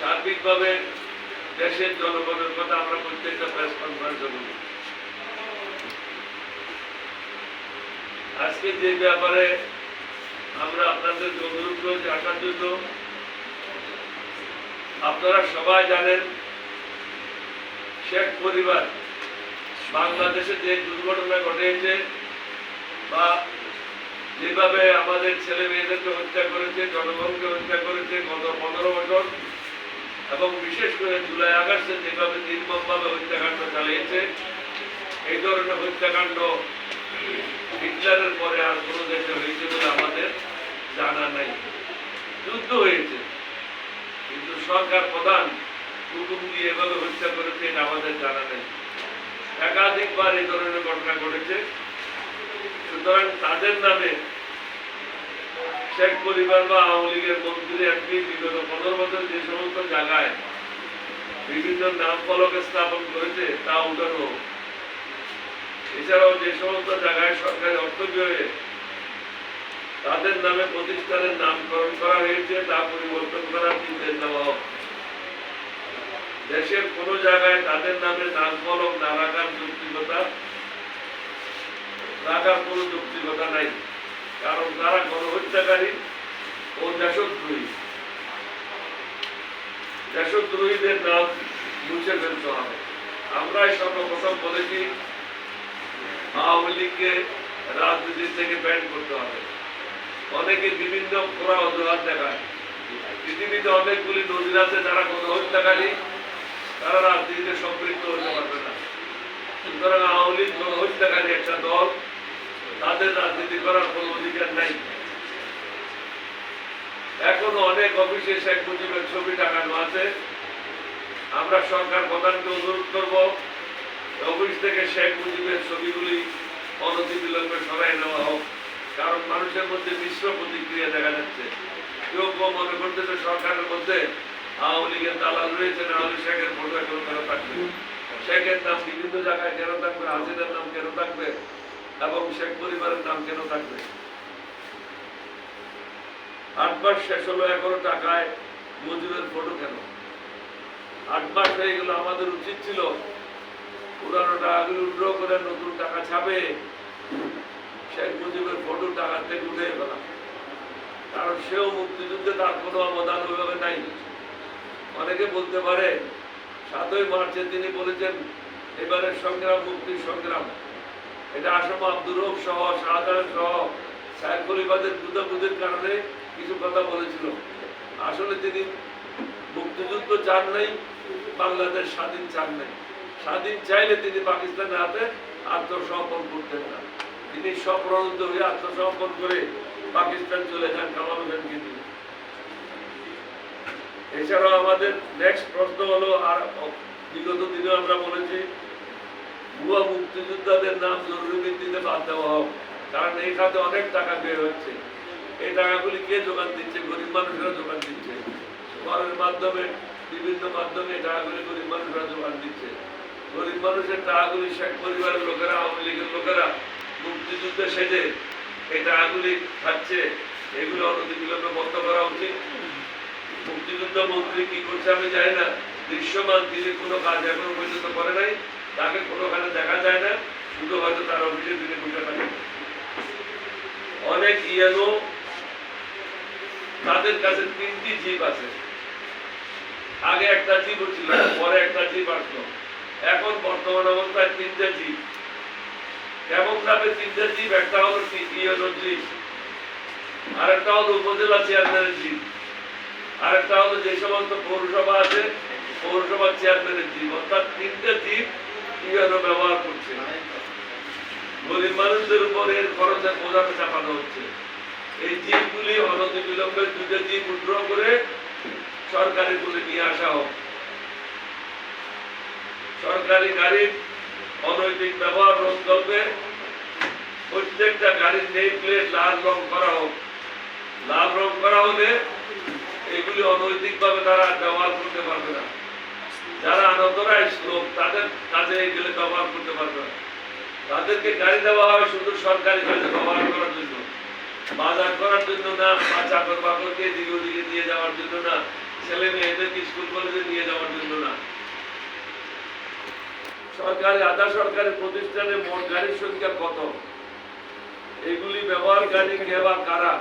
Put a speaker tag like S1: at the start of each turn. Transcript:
S1: সার্বিকভাবে দেশের জনগণের কথা আমরা প্রত্যেকটা প্রেস কনফারেন্সে বলি। আজকে যে ব্যাপারে আমরা আপনাদের অনুরোধ করেছি আসার জন্য আপনারা সবাই জানেন, শেখ পরিবার বাংলাদেশে যে দুর্ঘটনা ঘটেছে বা যেভাবে আমাদের ছেলে মেয়েদেরকে হত্যা করেছে, জনগণকে হত্যা করেছে গত পনেরো বছর এবং বিশেষ করে জুলাই আগস্টে যেভাবে নির্মমভাবে হত্যাকাণ্ড চালিয়েছে, এই ধরনের হত্যাকাণ্ড হিটলারের পরে আর কোনো দেশে হয়েছে বলে আমাদের জানা নাই। যুদ্ধ হয়েছে, কিন্তু সরকার প্রধান হুকুম দিয়ে এভাবে হত্যা করেছে এটা আমাদের জানা নেই। একাধিকবার এই ধরনের ঘটনা ঘটেছে। সুতরাং তাদের নামে শেখ পরিবার বা আওয়ামী লীগের মন্ত্রী, এমপি বিগত পনেরো বছর যে সমস্ত জায়গায় বিভিন্ন নাম ফলক স্থাপন করেছে, তা উঠানো এছাড়াও যে সমস্ত জায়গায় সরকারি অর্থ ব্যয়ে তাদের নামে প্রতিষ্ঠানের নামকরণ করা হয়েছে, তা পরিবর্তন করার নির্দেশ দেওয়া হোক। দেশের কোন জায়গায় তাদের নামে নাম ফলক না রাখার যৌক্তিকতা, রাখার কোনো যৌক্তিকতা নাই। কারণ তারা গণহত্যাকারী ও দেশদ্রোহী। দেশদ্রোহীদের নাম মুছে ফেলতে হবে। আমরাই সর্বপ্রথম বলেছি, আওয়ামী লীগকে রাজনীতি থেকে ব্যান করতে হবে। অনেকে বিভিন্ন খোরা অজুহাত দেখায়। পৃথিবীতে অনেকগুলি নদীর আছে, যারা গণহত্যাকারী, তারা রাজনীতিতে সম্পৃক্ত হতে পারবে না। সুতরাং আওয়ামী লীগ গণহত্যাকারী একটা দল তাদের রাজনীতি করার কোনো অধিকার নাই। এখনও অনেক অফিসে শেখ মুজিবের ছবি টাকানো আছে। আমরা সরকার প্রধানকে অনুরোধ করব, অফিস থেকে শেখ মুজিবের ছবিগুলি অনতিবিলম্বে সরাই নেওয়া হোক, কারণ মানুষের মধ্যে মিশ্র প্রতিক্রিয়া দেখা যাচ্ছে। কেউ কেউ মনে করতেছে সরকারের মধ্যে আওয়ামী লীগের দালাল রয়েছে, না হলে শেখের এখন কেন থাকবে শেখের নাম বিভিন্ন জায়গায় কেন থাকবে, হাসিনার নাম কেন থাকবে এবং শেখ পরিবারের নাম কেন থাকবে? আট মাস শেষ হলো এখনও টাকায় মজুরের ফটো কেন? আট মাস হয়ে গেল, আমাদের উচিত ছিল পুরানো টাকাগুলি উড্র করে নতুন টাকা ছাপে শেখ মুজিবের ফটো টাকার থেকে উঠে ফেলা। কারণ সেও মুক্তিযুদ্ধে তার কোনো অবদান ওইভাবে নাই। অনেকে বলতে পারে, সাতই মার্চে তিনি বলেছেন, এবারের সংগ্রাম মুক্তির সংগ্রাম। এটা আসাম আব্দুর সহ, শাহজাহান সহ সাইফুলিবাদের বুদাবুদের কারণে কিছু কথা বলেছিল। আসলে তিনি মুক্তিযুদ্ধ চান নাই, বাংলাদেশ স্বাধীন চান নাই। স্বাধীন চাইলে তিনি পাকিস্তানের হাতে আত্মসমর্পণ করতেন না। তিনি স্বপ্রণত হয়ে আত্মসমর্পণ করে পাকিস্তান চলে যান কামাল হোসেনকে নিয়ে। এছাড়াও আমাদের নেক্সট প্রশ্ন হলো, আর বিগত দিনে আমরা বলেছি ভুয়া মুক্তিযোদ্ধাদের নাম জরুরি ভিত্তিতে বাদ দেওয়া হোক, কারণ এই খাতে অনেক টাকা ব্যয় হচ্ছে। এই টাকাগুলি কে যোগান দিচ্ছে? গরিব মানুষেরা যোগান দিচ্ছে। করের মাধ্যমে, বিভিন্ন মাধ্যমে এই টাকাগুলি গরিব মানুষেরা যোগান দিচ্ছে। গরিব মানুষের টাকাগুলি শেখ পরিবারের লোকেরা, আওয়ামী লীগের লোকেরা মুক্তিযুদ্ধে সেজে এই টাকাগুলি খাচ্ছে। এগুলো অনতিবিলম্বে বন্ধ করা উচিত। মুক্তিযুদ্ধ মন্ত্রী কি করছে আমি জানি না। দৃশ্যমান তিনি কোনো কাজ এখনও পর্যন্ত করে নাই। তাকে কোনোখানে দেখা যায় না, শুধু হয়তো তার অফিসে তিনি বসে থাকে। অনেক ইয়ানো তাদের কাছে তিনটি জিপ আছে। আগে একটা জিপ ছিল, পরে একটা জিপ আসলো। এখন বর্তমান অবস্থায় তিনটে জিপ কেমন ভাবে তিনটে জিপ একটা হলো ইয়ানোর জিপ আরেকটা হলো উপজেলা চেয়ারম্যানের জিপ আরেকটা হলো যে সমস্ত পৌরসভা আছে, পৌরসভার চেয়ারম্যানের জিপ অর্থাৎ তিনটে জিপ ইউএনও ব্যবহার করছে। গরিব মানুষদের উপর খরচের বোঝাটা চাপানো হচ্ছে। এই জিপগুলি অনতি বিলম্বে দুটো জিপ উড্র করে সরকারি বলে নিয়ে আসা হোক। সরকারি গাড়ির অনৈতিক ব্যবহার রোধ করবে প্রত্যেকটা গাড়ির নেই প্লেট লাল রং করা হোক। লাল রং করা হলে এগুলি অনৈতিক ভাবে তারা ব্যবহার করতে পারবে না। যারা আনন্দরায় লোক তাদের কাজে এগুলো ব্যবহার করতে পারবে। না তাদেরকে গাড়ি দেওয়া হয় শুধু সরকারি কাজে ব্যবহার করার জন্য। বাজার করার জন্য না, বা চাকর বাকরকে দিকে ওদিকে নিয়ে যাওয়ার জন্য না, ছেলে মেয়েদেরকে স্কুল কলেজে নিয়ে যাওয়ার জন্য না। সরকারি, আধা সরকারি প্রতিষ্ঠানে মোট গাড়ির সংখ্যা কত? এগুলি ব্যবহারকারী কে বা কারা